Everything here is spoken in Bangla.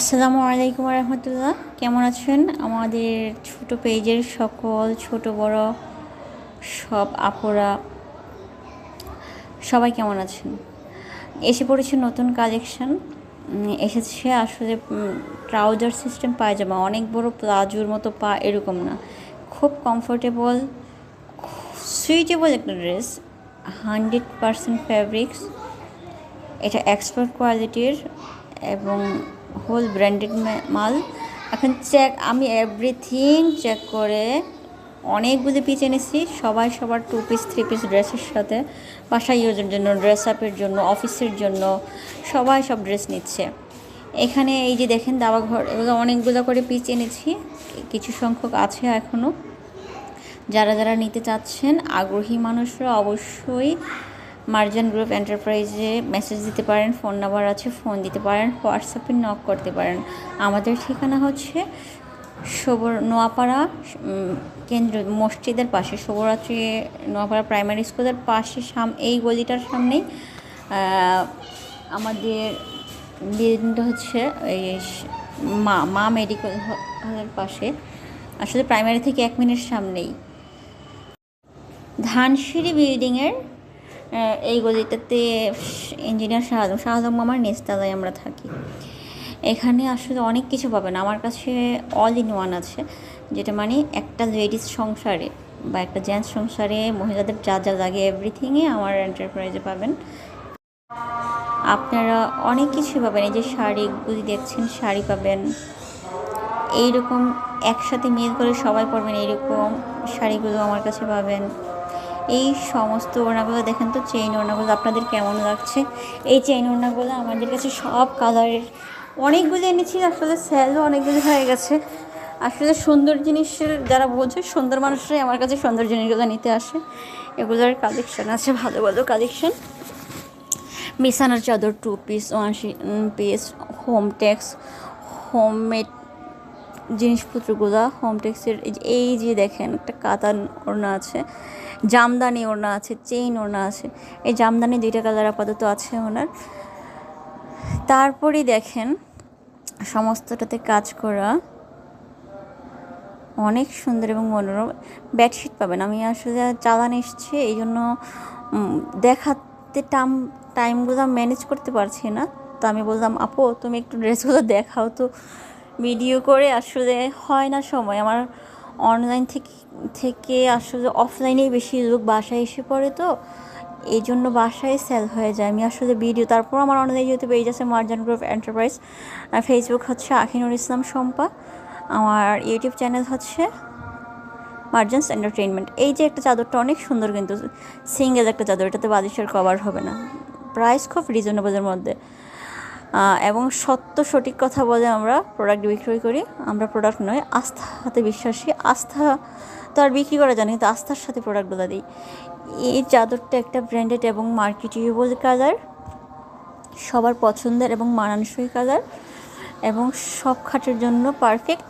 আসসালামু আলাইকুম রহমতুল্লাহ কেমন আছেন? আমাদের ছোট পেজের সকল ছোট বড় সব আপুরা, সবাই কেমন আছেন? এসে পড়েছে নতুন কালেকশন এসেছে আসলে ট্রাউজার সিস্টেম পায়জামা। অনেক বড় প্লাজোর মতো পা এরকম না। খুব কমফোর্টেবল সুইটেবল একটা ড্রেস হান্ড্রেড পারসেন্ট ফ্যাব্রিক্স এটা এক্সপার্ট কোয়ালিটির এবং হোল ব্র্যান্ডেড মাল। এখন চেক আমি এভরিথিং চেক করে অনেকগুলো পিস এনেছি। সবাই সবার টু পিস থ্রি পিস ড্রেসের সাথে। বাসায় ইউজের জন্য ড্রেস আপের জন্য অফিসের জন্য সবাই সব ড্রেস নিচ্ছে। এখানে এই যে দেখেন দাবা ঘর এগুলো অনেকগুলো করে পিস এনেছি। কিছু সংখ্যক আছে এখনও যারা যারা নিতে চাচ্ছেন, আগ্রহী মানুষরা অবশ্যই মার্জান গ্রুপ এন্টারপ্রাইজে মেসেজ দিতে পারেন, ফোন নাম্বার আছে, ফোন দিতে পারেন, হোয়াটসঅ্যাপে নক করতে পারেন। আমাদের ঠিকানা হচ্ছে সবর নোয়াপাড়া কেন্দ্র, মসজিদের পাশে সবরাত্রি নোয়াপাড়া প্রাইমারি স্কুলের পাশে সাম, এই গলিটার সামনেই। আমাদের বিল্ডিংটা হচ্ছে এই মা মা মেডিকেল হলের পাশে। আসলে প্রাইমারি থেকে এক মিনিট সামনেই। ধানসিঁড়ি বিল্ডিংয়ের এই গলিটাতে ইঞ্জিনিয়ার শাহাদম। শাহাদম মামার নিচতলায় আমরা থাকি। এখানে আসলে অনেক কিছু পাবেন। আমার কাছে অল ইন ওয়ান আছে। যেটা মানে একটা লেডিস সংসারে বা একটা জেন্টস সংসারে মহিলাদের যা যা লাগে এভরিথিংই আমার এন্টারপ্রাইজে পাবেন। আপনারা অনেক কিছু পাবেন। এই যে শাড়িগুলি দেখছেন, শাড়ি পাবেন। এইরকম একসাথে মিল করে সবাই পরবেন এইরকম শাড়িগুলো আমার কাছে পাবেন। এই সমস্ত ওড়নাগুলো দেখেন তো চেইন ওড়নাগুলো আপনাদের কেমন লাগছে? এই চেইন ওড়নাগুলো আমাদের কাছে সব কালারের অনেকগুলো এনেছি, আসলে স্যালও অনেকগুলো হয়ে গেছে। আসলে সুন্দর জিনিসের যারা বোঝে সুন্দর মানুষরাই আমার কাছে সুন্দর জিনিসগুলো নিতে আসে। এগুলোর কালেকশন আছে, ভালো ভালো কালেকশন বিছানার চাদর two piece one piece home tex homemade জিনিসপত্রগুলো হোম টেক্সের এই যে- দেখেন, একটা কাতান ওড়না আছে, জামদানি ওড়না আছে চেইন ওড়না আছে, এই জামদানি দুইটা কালার আপাতত আছে ওনার। তারপরে দেখেন, সমস্তটাতে কাজ করা অনেক সুন্দর এবং মনোরম বেডশিট পাবেন। আমি আসলে চালান এসছে, এই জন্য দেখাতে টাম টাইমগুলো ম্যানেজ করতে পারছি না। তো আমি বললাম, আপু, তুমি একটু ড্রেসগুলো দেখাও তো। ভিডিও করে আসলে হয় না সময়। আমার অনলাইন থেকে থেকে আসলে অফলাইনেই বেশি লোক বাসায় এসে পড়ে তো এই জন্য বাসায় সেল হয়ে যায়। আমি আসলে ভিডিও তারপর আমার অনলাইন যেহেতু পেজ আছে মার্জান গ্রুপ এন্টারপ্রাইজ আর ফেসবুক হচ্ছে আখিনুর ইসলাম শম্পা আমার ইউটিউব চ্যানেল হচ্ছে মার্জেন্স এন্টারটেনমেন্ট এই যে একটা চাদরটা অনেক সুন্দর কিন্তু সিঙ্গেল একটা চাদর, এটাতে বালিশের কভার হবে না। প্রাইস খুব রিজনেবলের মধ্যে। এবং সত্য সঠিক কথা বলে আমরা প্রোডাক্ট বিক্রি করি। আমরা প্রোডাক্ট নয় আস্থা হাতে বিশ্বাসী। আস্থা তো আর বিক্রি করা জানি কিন্তু আস্থার সাথে প্রোডাক্টগুলো দিই। এই চাদরটা একটা ব্র্যান্ডেড এবং মার্কেটেবল কালার সবার পছন্দের এবং মানানসই কালার এবং সব খাটের জন্য পারফেক্ট